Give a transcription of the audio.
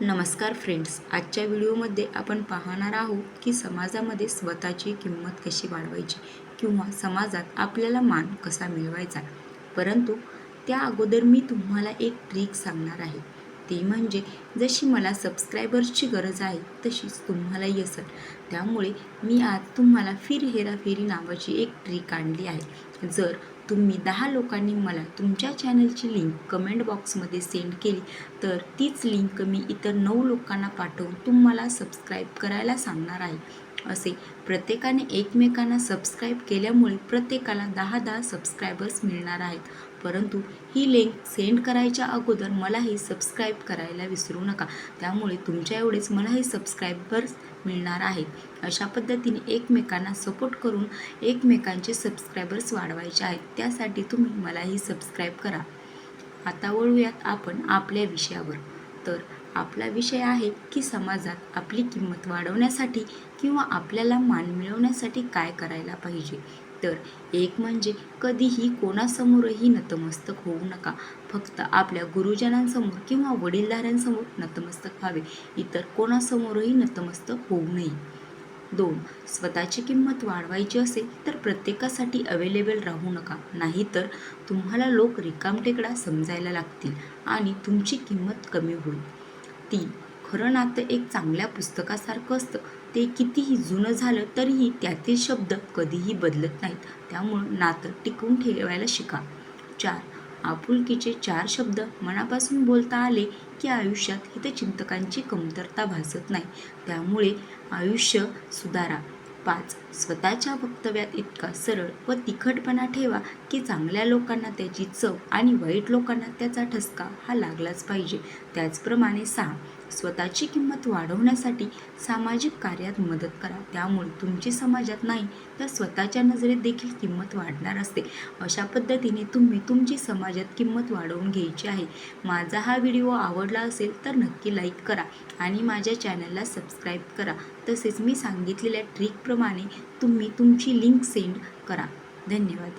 नमस्कार फ्रेंड्स आजच्या व्हिडिओमध्ये आपण पाहणार आहोत की समाजामध्ये स्वतःची किंमत कशी वाढवायची किंवा समाजात आपल्याला मान कसा मिळवायचा. परंतु त्या अगोदर मी तुम्हाला एक ट्रिक सांगणार आहे. ते म्हणजे जशी मला सबस्क्रायबर्सची गरज आहे तशीच तुम्हालाही असेल त्यामुळे मी आज तुम्हाला फिर हेराफेरी नावाची एक ट्रिक आणली आहे. जर तुम्ही दहा लोकांनी मला तुमच्या चॅनलची लिंक कमेंट बॉक्समध्ये सेंड केली तर तीच लिंक मी इतर नऊ लोकांना पाठवून तुम्हाला सबस्क्राईब करायला सांगणार आहे. असे प्रत्येकाने एकमेकांना सबस्क्राईब केल्यामुळे प्रत्येकाला दहा दहा सबस्क्रायबर्स मिळणार आहेत. परंतु ही लिंक सेंड करायच्या अगोदर मलाही सबस्क्राईब करायला विसरू नका. त्यामुळे तुमच्या एवढेच मलाही सबस्क्रायबर्स मिळणार आहेत. अशा पद्धतीने एकमेकांना सपोर्ट करून एकमेकांचे सबस्क्रायबर्स वाढवायचे आहेत. त्यासाठी तुम्ही मलाही सबस्क्राईब करा. आता वळूयात आपण आपल्या विषयावर. तर आपला विषय आहे की समाजात आपली किंमत वाढवण्यासाठी किंवा आपल्याला मान मिळवण्यासाठी काय करायला पाहिजे. तर एक म्हणजे कधीही कोणासमोरही नतमस्तक होऊ नका. फक्त आपल्या गुरुजनांसमोर किंवा वडीलधाऱ्यांसमोर नतमस्तक व्हावे. इतर कोणासमोरही नतमस्तक होऊ नये. दोन. स्वतःची किंमत वाढवायची असेल तर प्रत्येकासाठी अवेलेबल राहू नका. नाहीतर तुम्हाला लोक रिकामटेकडा समजायला लागतील आणि तुमची किंमत कमी होईल. तीन. खरं नातं एक चांगल्या पुस्तकासारखं असतं. ते कितीही जुनं झालं तरीही त्यातील शब्द कधीही बदलत नाहीत. त्यामुळं नातं टिकवून ठेवायला शिका. चार. आपुलकीचे चार शब्द मनापासून बोलता आले की आयुष्यात हितचिंतकांची कमतरता भासत नाही. त्यामुळे आयुष्य सुधारा. पाच. स्वतःच्या वक्तव्यात इतका सरळ व तिखटपणा ठेवा की चांगल्या लोकांना त्याची चव आणि वाईट लोकांना त्याचा ठसका हा लागलाच पाहिजे. त्याचप्रमाणे सहा स्वतःची किंमत वाढवण्यासाठी सामाजिक कार्यात मदत करा. त्यामुळे तुमची समाजात नाही तर स्वतःच्या नजरेत देखील किंमत वाढणार असते. अशा पद्धतीने तुम्ही तुमची समाजात किंमत वाढवून घ्यायची आहे. माझा हा व्हिडिओ आवडला असेल तर नक्की लाईक करा आणि माझ्या चॅनलला सबस्क्राईब करा. तसेच मी सांगितलेल्या ट्रिकप्रमाणे तुम्ही तुमची लिंक सेंड करा. धन्यवाद.